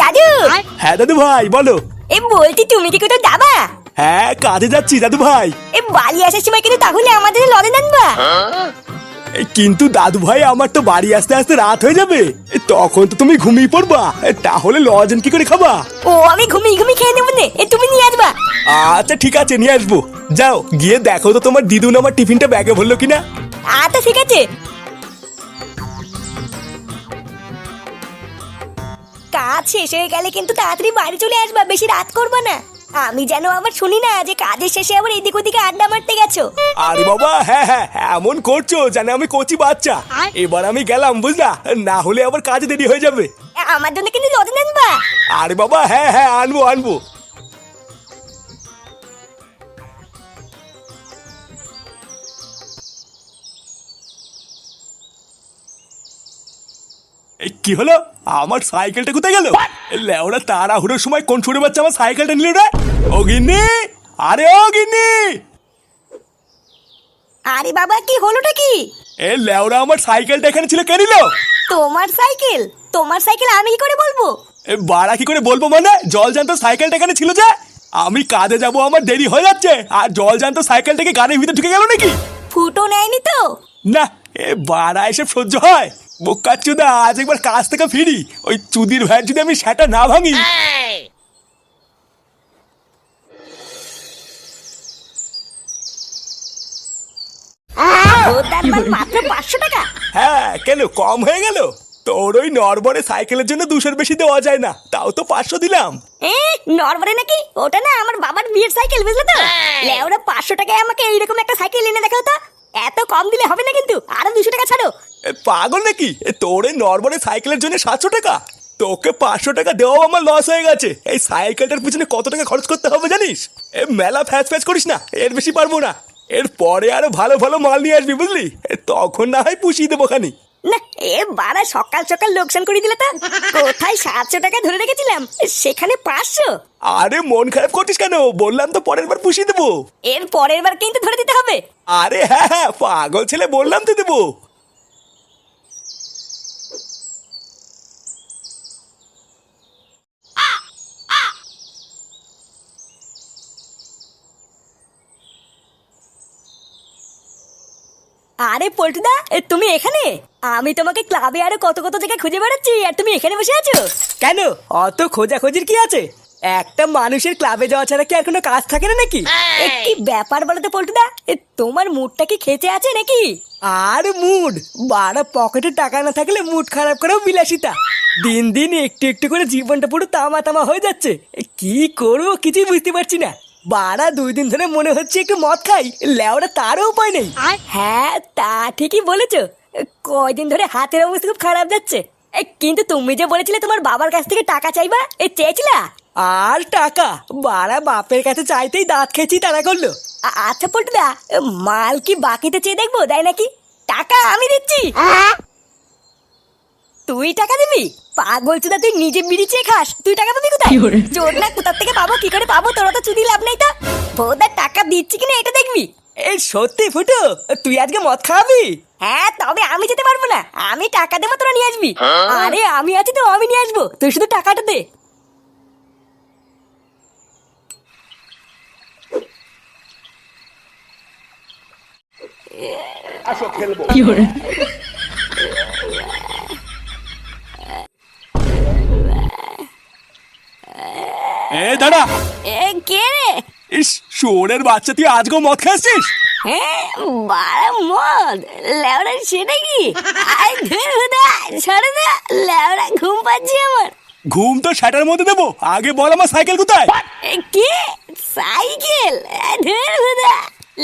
দাদু। হ্যাঁ দাদু ভাই বলো। এ বলছি তুমি কি কোথাও যাবা? হ্যাঁ কাজে যাচ্ছি দাদু ভাই। এ বাড়ি আসার সময় কিন্তু তাহলে আমাদের লড়ে আনবা কিন্তু দাদু ভাই আমার তো বাড়ি আসতে আসতে রাত হয়ে যাবে। তখন তো তুমি ঘুমিয়ে পড়বা। তাহলে লজেন কি করে খাবা? ও আমি ঘুমিয়ে ঘুমিয়ে খেয়ে নেব নে। তুমি নিয়ে আসবা। আচ্ছা ঠিক আছে নিয়ে আসব। যাও গিয়ে দেখো তো তোমার দিদুন আমার টিফিনটা ব্যাগে ভরলো কিনা। আচ্ছা ঠিক আছে। কাজ শেষ হয়ে গেলে কিন্তু তাড়াতাড়ি বাড়ি চলে আসবা বেশি রাত করবা না। আমি যেন আবার শুনি না যে কাজের শেষে আবার এদিক ওদিকে আড্ডা মারতে গেছো। আরে বাবা হ্যাঁ হ্যাঁ এমন করছ যেন আমি কচি বাচ্চা। এবার আমি গেলাম বুঝলা? না হলে আবার কাজ দেরি হয়ে যাবে। আমার জন্য কিন্তু লজেন আনবা আরে বাবা হ্যাঁ হ্যাঁ আনব আনব। এই কি হলো? আমার সাইকেলটা কোথায় গেল? লেওরা তাড়াহুড়োর সময় কোন ছোট বাচ্চা আমার সাইকেলটা নিল রে? ও গিন্নি! আরে অগিনি আরে বাবা কি হলোটা কি? এ লেওরা আমার সাইকেলটা এখানে ছিল কে নিল? তোমার সাইকেল? তোমার সাইকেল আমি কি করে বলব? এ বাড়া কি করে বলব মানে? জল জানতো সাইকেলটা এখানে ছিল যে? আমি কাজে যাব আমার দেরি হয়ে যাচ্ছে। আর জল জানতো সাইকেলটাকে গাড়ির ভিতরে ঢুকে গেল নাকি? ফুটো নেয়নি তো? না এ বাড়া এসে সহ্য হয়। বোকা চুদা আজ একবার কাজ থেকে ফিরি। ওই চুদির ভাইয়ের যদি আমি সেটা না ভাঙি। মাত্র পাঁচশো টাকা? হ্যাঁ কেন কম হয়ে গেল? তোর ওই নরবরে সাইকেলের জন্য দুশোর বেশি দেওয়া যায় না। তাও তো পাঁচশো দিলাম। এ নরমালে নাকি? ওটা না আমার বাবার বিয়ের সাইকেল বুঝলে তো? লেওরা পাঁচশো টাকায় আমাকে এইরকম একটা সাইকেল এনে দেখাও তো। এত কম দিলে হবে না কিন্তু আরও দুশো টাকা ছাড়ো। এ পাগল নাকি? এ তোর এই নরবরে সাইকেলের জন্য সাতশো টাকা? তোকে পাঁচশো টাকা দেওয়াও আমার লস হয়ে গেছে। এই সাইকেলটার পিছনে কত টাকা খরচ করতে হবে জানিস? এ মেলা ফ্যাচ ফ্যাচ করিস না এর বেশি পারব না। এর পরে আরও ভালো ভালো মাল নিয়ে আসবি বুঝলি? এ তখন না হয় পুষিয়ে দেবো খানি। না এ বারা সকাল সকাল লোকসান করে দিলে তো। কোথায় সাতশো টাকা ধরে রেখেছিলাম? সেখানে পাঁচশো। আরে মন খারাপ করছিস কেন? বললাম তো পরের বার পুষিয়ে দেবো। এর পরের বার কিন্তু ধরে দিতে হবে। আরে হ্যাঁ হ্যাঁ পাগল ছেলে বললাম তো দেবো। আরে পল্টুদা তুমি এখানে? আমি তোমাকে ক্লাবে আরও কত কত জায়গায় খুঁজে বেড়াচ্ছি আর তুমি এখানে বসে আছো? কেন? অত খোঁজাখোঁজির কি আছে? একটা মানুষের ক্লাবে যাওয়া ছাড়া কি আর কোনো কাজ থাকে না নাকি? কি ব্যাপার বলো তো পল্টুদা? এ, তোমার মুডটা কি খেচে আছে নাকি? আর মুড? বাড়া পকেটে টাকা না থাকলে মুড খারাপ করেও বিলাসিতা। দিন দিন একটু একটু করে জীবনটা পুরো তামা তামা হয়ে যাচ্ছে। এ, কি করব কিছুই বুঝতে পারছি না। বাড়া দুই দিন ধরে মনে হচ্ছে একটু মদ খাই। লেওরা তারও উপায় নেই। হ্যাঁ তা ঠিকই বলেছ। কয়দিন ধরে হাতের অবস্থা খুব খারাপ যাচ্ছে। কিন্তু তুমি যে বলেছিলে তোমার বাবার কাছ থেকে টাকা চাইবা এ চেয়েছিলা? আর টাকা? বাড়া বাপের কাছে চাইতেই দাঁত খেয়েছি তারা করল। আচ্ছা পল্টুদা মাল কি বাকিতে চেয়ে দেখব তাই নাকি? টাকা আমি দিচ্ছি। তুই টাকা দিবি? পাগল চুদা তুই নিজে বিড়ি চেয়ে খাস। তুই টাকা পাবি কোথায়? জোর না কোথার থেকে পাবো? কি করে পাবো? তোরা তো চুদি লাভ নেই তা। বোধা টাকা দিচ্ছি কিনা এটা দেখবি? এই সত্যি ফুটো তুই আজকে মদ খাওয়াবি? হ্যাঁ তবে আমি যেতে পারব না। আমি টাকা দেবো তোরা নিয়ে আসবি। আরে আমি আছি তো আমি নিয়ে আসব। তুই শুধু টাকাটা দে। এ দাঁড়া এ কে রে? ইস বাচ্চা তুই আজকেও মদ খাচ্ছিস? হ্যাঁ বাড়া মদ লেওড়া সেটা কি? আই ধুর হুদা সরে দা লেওড়া ঘুম পাচ্ছি আমার। ঘুম তো সেটার মধ্যে দেবো। আগে বল আমার সাইকেল কোথায়? কে? সাইকেল? ধুর হুদা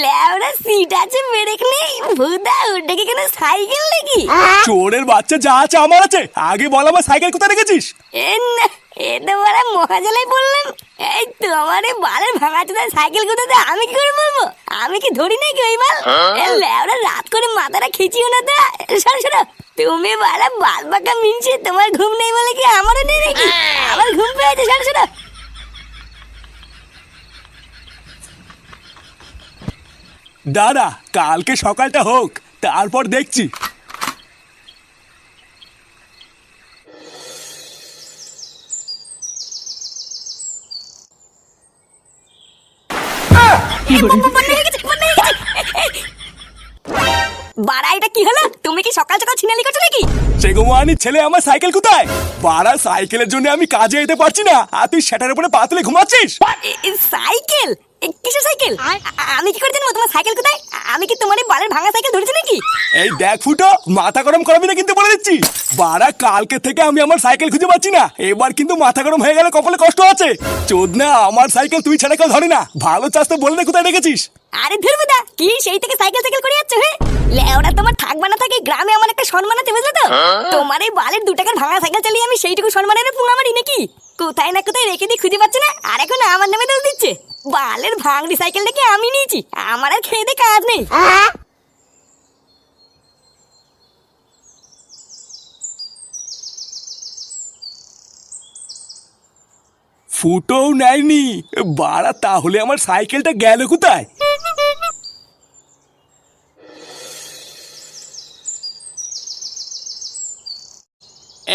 লেওড়া সিট আছে ব্রেক নেই। ভুদা ওটা কি কেন সাইকেল নাকি? চোরের বাচ্চা যা আছে আমার আছে। আগে বল আমার সাইকেল কোথায় রেখেছিস? এ না এটা বড় মহাজালাই বললাম এই তোমার এই বালের ভাঙা চোদা সাইকেল কোথাতে আমি কি করে বলব? আমি কি ধরি নাকি ওই বাল? এ রাত করে মাথাটা খিচিও না তা। সরো সরো তুমি বাড়া বাল বাঁকা মিনছে তোমার ঘুম নেই বলে কি আমারও নেই নাকি? আমার ঘুম পেয়েছে সরো সরো দাঁড়া কালকে সকালটা হোক তারপর দেখছি এই, ব- ব- বন্যা হয়ে গেছে, বন্যা হয়ে গেছে। বাড়া এটা কি হলো? তুমি কি সকাল সকাল ছিনালি করছ নাকি? সেগুমানি ছেলে আমার সাইকেল কোথায়? বাড়া সাইকেলের জন্য আমি কাজে যেতে পারছি না। আর তুই সেটার উপরে পাতলে ঘুমাচ্ছিস? সাইকেল? কিসের সাইকেল? আমি কি করে জানব তোমার সাইকেল কোথায়? আমি কি তোমার এই বালের ভাঙা সাইকেল ধরেছি নাকি? এই দেখ ফুটো মাথা গরম করাবি না কিন্তু বলে দিচ্ছি। বাড়া কালকে থেকে আমি আমার সাইকেল খুঁজে পাচ্ছি না। এবার কিন্তু মাথা গরম হয়ে গেলে কপালে কষ্ট আছে। চোদ না আমার সাইকেল তুই ছাড়া কেউ ধরে না। ভালো চাষ তো বলে কোথায় রেখেছিস? আরে ধরবুদা কি সেই থেকে সাইকেল সাইকেল করে যাচ্ছ হ্যাঁ? লেওরা তোমার থাকবা না থাকে গ্রামে আমার একটা সম্মান আছে বুঝলে তো? তোমার এই বালের দু টাকার ভাঙা সাইকেল চালিয়ে আমি সেইটুকু সম্মানের পুঙা মারি নাকি? কোথায় না কোথায় রেখে দিয়ে খুঁজে পাচ্ছে না? আর এখন আমার নামে দোষ দিচ্ছে। বালের ভাঙড়ি সাইকেলটাকে আমি নিয়েছি। আমার আর খেয়ে দিয়ে কাজ নেই। ফুটোও নেয়নি। বাড়া, তাহলে আমার সাইকেলটা গেল কোথায়?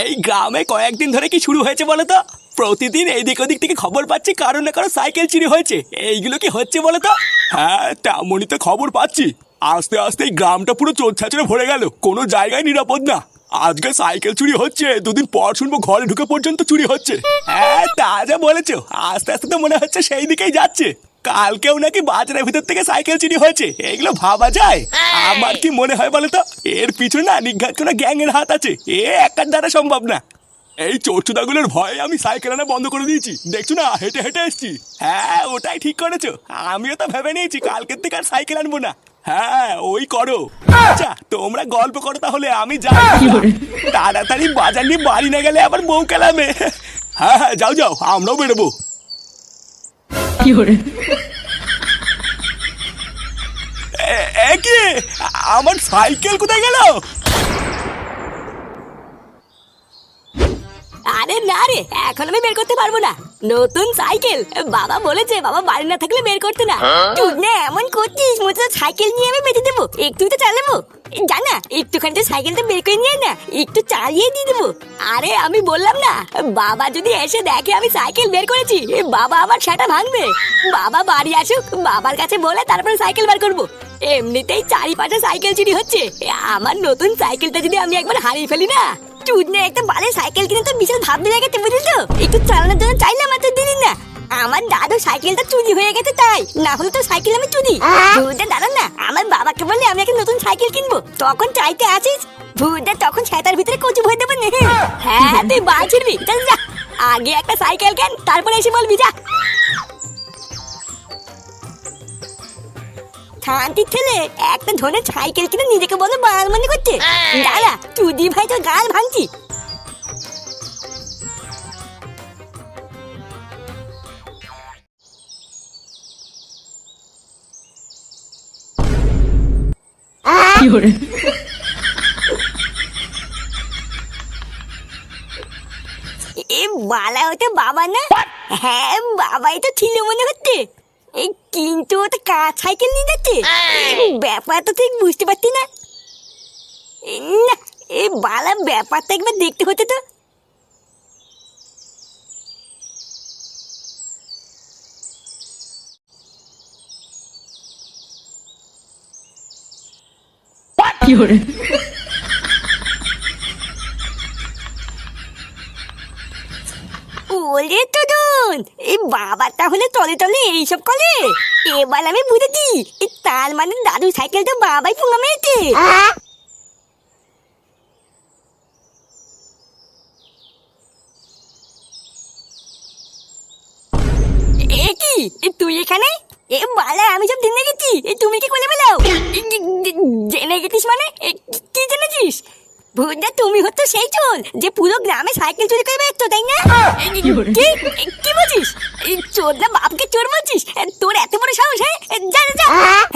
এই গ্রামে কয়েকদিন ধরে কি শুরু হয়েছে বলো তো? প্রতিদিন এইদিক ওদিক থেকে খবর পাচ্ছি, কারও না কারও সাইকেল চুরি হয়েছে। এইগুলো কি হচ্ছে বলো তো? হ্যাঁ তেমনই তো খবর পাচ্ছি। আস্তে আস্তে এই গ্রামটা পুরো চোর ছাচড়ে ভরে গেল। কোনো জায়গায় নিরাপদ না। আজকে সাইকেল চুরি হচ্ছে, দুদিন পর শুনব ঘরে ঢুকে পর্যন্ত চুরি হচ্ছে। হ্যাঁ তা যা বলেছ। আস্তে আস্তে তো মনে হচ্ছে সেই দিকেই যাচ্ছে। কালকেও নাকি বাজারের ভিতর থেকে সাইকেল চুরি হয়েছে। এগুলো ভাবা যায়। আমার কি মনে হয় বলো তো? এর পিছনে না নিঘাত কোনো গ্যাংয়ের হাত আছে। এ একার দ্বারা সম্ভব না। এই চোরচুদাগুলোর ভয়ে আমি সাইকেল আনা বন্ধ করে দিয়েছি। দেখছ না? হেঁটে হেঁটে এসছি। হ্যাঁ ওটাই ঠিক করেছ। আমিও তো ভেবে নিয়েছি কালকের থেকে আর সাইকেল আনব না। হ্যাঁ ওই করো। আচ্ছা তোমরা গল্প করো তাহলে আমি যাই। তাড়াতাড়ি বাজার নিয়ে বাড়ি না গেলে আবার বউ কেলামে। হ্যাঁ হ্যাঁ যাও যাও আমরাও বেরোবো। এ- এ কি? আমার সাইকেল কোথায় গেল? আরে না রে এখন আমি বের করতে পারব না। নতুন সাইকেল। বাবা বলেছে বাবা বাড়ি না থাকলে বের করতে না। তুই না এমন করছিস সাইকেল নিয়ে আমি বেঁধে দেবো। একটু তো চালাবো জানা একটুখানি তো সাইকেলটা বের করে নিয়ে না একটু চালিয়ে দিয়ে দেবো। আরে আমি বললাম না বাবা যদি এসে দেখে আমি সাইকেল বের করেছি বাবা আমার সেটা ভাঙবে। বাবা বাড়ি আসুক বাবার কাছে বলে তারপরে সাইকেল বের করব। এমনিতেই চারিপাশে সাইকেল চুরি হচ্ছে। আমার নতুন সাইকেলটা যদি আমি একবার হারিয়ে ফেলি না চুদনে একটা বালে সাইকেল কিনে তো বিশাল ভাবতে জায়গাতে বুঝলি তো? একটু চালানোর জন্য চাইলাম আর তো দিলি না। আমার দাদু সাইকেলটা চুরি হয়ে গেছে তাই না হলে তো সাইকেল আমি চুরি। দাঁড়ান না আমার বাবাকে বললে আমি একটা নতুন সাইকেল কিনবো। তখন চাইতে আসিস ভুদা তখন ছাতার ভিতরে কচু ভরে দেবো হ্যাঁ তুই বাল ছিড়বি যা। আগে একটা সাইকেল কেন তারপরে এসে বলবি যা। শান্তির ছেলে একটা ধরনের সাইকেল কিনে নিজেকে বলো বাল মনে করছে। দাঁড়া চুদি ভাই তো গাল ভাঙছি। এ বালা হতে বাবা না? হ্যাঁ বাবাই তো ছিল মনে হচ্ছে। এই কিন্তু ওটা কার সাইকেল নিয়ে যাচ্ছে। ব্যাপার তো ঠিক বুঝতে পারছি না। না এই বালা ব্যাপারটা একবার দেখতে হতো তো। ওরে বাবা তাহলে তলে তলে এইসব করে। এবার আমি বুঝেছি তার মানে দাদু সাইকেলটা বাবাই পুঙ্গা মেরেছে। কি? তুই এখানে? এ বালা, আমি সব জেনে গেছি। তুমি কি করে পেলাও? জেনে গেছিস মানে? কি জেনেছিস? তুমি হচ্ছে সেই চোর যে পুরো গ্রামে সাইকেল চুরি করে বেড়াচ্ছ তাই না? কি? বলছিস? না বাপকে চোর বলছিস? তোর এত বড় সাহস হ্যাঁ? যা যা,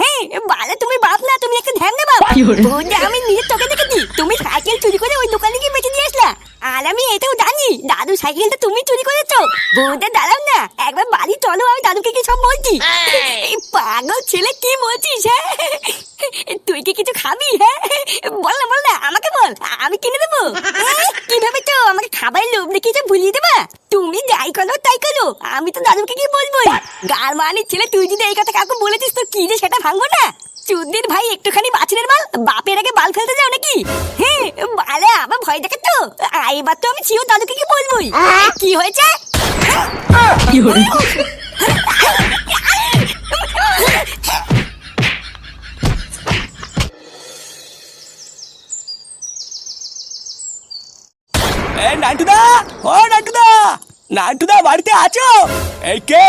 হ্যাঁ বালা তুমি বাপ না তুমি একটা ধ্যান বাপ। ভুদা আমি নিজের চোখে দেখেছি। তুমি সাইকেল চুরি করে ওই দোকানে গিয়ে বেঁচে দিয়ে আসলা আর আমি এটাও জানি দাদু সাইকেলটা তুমি চুরি করেছ। বউটা দাঁড়াও না একবার বাড়ি চলো আমি দাদুকে কি সব বলছি? পাগল ছেলে কি বলছিস হ্যাঁ? তুই কি কিছু খাবি হ্যাঁ? বল না বল না আমাকে বল আমি কিনে দেবো? এ, কি ভেবেছো আমাকে খাবারের লোভ দেখিয়েছো ভুলিয়ে দেবা? তুমি যাই করো তাই করো আমি তো দাদুকে কি বলব? গার মানির ছেলে তুই যদি এই কথা কাউকে বলেছিস তো কি যে সেটা ভাঙবো না? চুদ্দির ভাই একটুখানি বাছুরের বাল বাপের আগে বাল ফেলতে যাও নাকি? হ্যাঁ বালে আমার ভয় দেখে তো। এবার তো আমি ছিও দাদুকে কি বলবোই। কি হয়েছে? এ নান্টুদা! ও নান্টুদা! নান্টুদা বাড়িতে আছো? এই কে?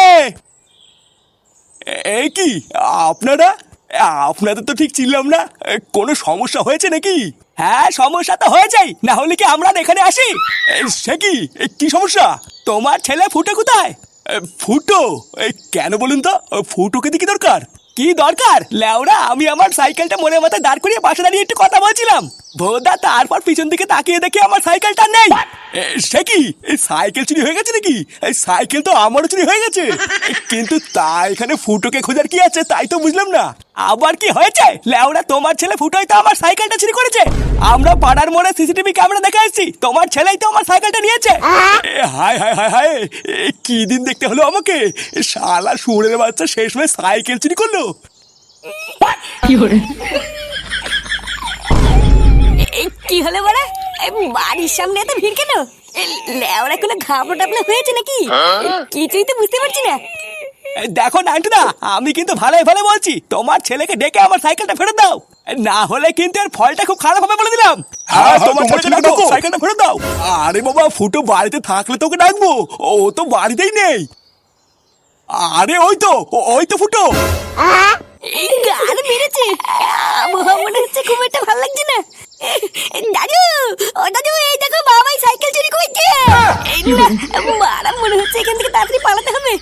এই কি? আপনারা? আপনাদের তো ঠিক চিনলাম না। কোনো সমস্যা হয়েছে নাকি? হ্যাঁ সমস্যা তো হয়ে যায় না হলে কি আমরা এখানে আসি? সে কি? কি সমস্যা? তোমার ছেলে ফুটো কোথায়? ফুটো? কেন বলুন তো? ফুটোকে দিকে দরকার? কি দরকার? লেওরা, আমি আমার সাইকেলটা মনে মতো দাঁড় করিয়ে পাশে দাঁড়িয়ে একটু কথা বলছিলাম। ভোদা তারপর পিছন দিকে তাকিয়ে দেখি আমার সাইকেলটা নেই। এ, সে কি? এই সাইকেল চুরি হয়ে গেছে নাকি? এই সাইকেল তো আমারও চুরি হয়ে গেছে। কিন্তু তা এখানে ফুটোকে খোঁজার কি আছে তাই তো বুঝলাম না। আবার কি হয়েছে? লেওরা তোমার ছেলে ফুটোই তো আমার সাইকেলটা চুরি করেছে। আমরা পাড়ার মোড়ে সিসিটিভি ক্যামেরা দেখে এসেছি। তোমার ছেলেই তো আমার সাইকেলটা নিয়েছে। এ, হায় হায় হায় হায়! এ, কি দিন দেখতে হলো আমাকে? এ, শালা সুরের বাচ্চা শেষ হয়ে সাইকেল চুরি করল। এই কি হলো বড়া? বাড়ির সামনে এত ভিড় কেন? লেওরা কোনো ঘাবড়ো টাবলো হয়েছে নাকি? কিছুই তো বুঝতে পারছি না। দেখো নান্টুদা আমি কিন্তু ভালোই ভালো বলছি। তোমার ছেলেকে ডেকে আমার সাইকেলটা ফেরত দাও। না হলে কিন্তু এর ফলটা খুব খারাপ হবে বলে দিলাম। হ্যাঁ তোমার ছেলেকে ডাকো সাইকেলটা ফেরত দাও। আরে বাবা ফুটো বাড়িতে থাকলে তোকে ডাকবো। ও তো বাড়িতেই নেই। আরে ওই তো ও- ওই তো ফুটো। এই গাল মেরেছে। আবহাওয়া মনে হচ্ছে খুব একটা ভালো লাগছে না। দাদু ও দাদু এই দেখো বাবাই সাইকেল চুরি করেছে। এই মারা মনে হচ্ছে এখান থেকে তাড়াতাড়ি পালাতে হবে।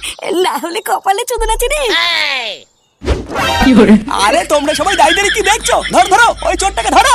না হলে কপালে চোদন আছে রে আরে তোমরা সবাই দাঁড়িয়ে কি দেখছ? ধর ধরো ওই চোরটাকে ধরো।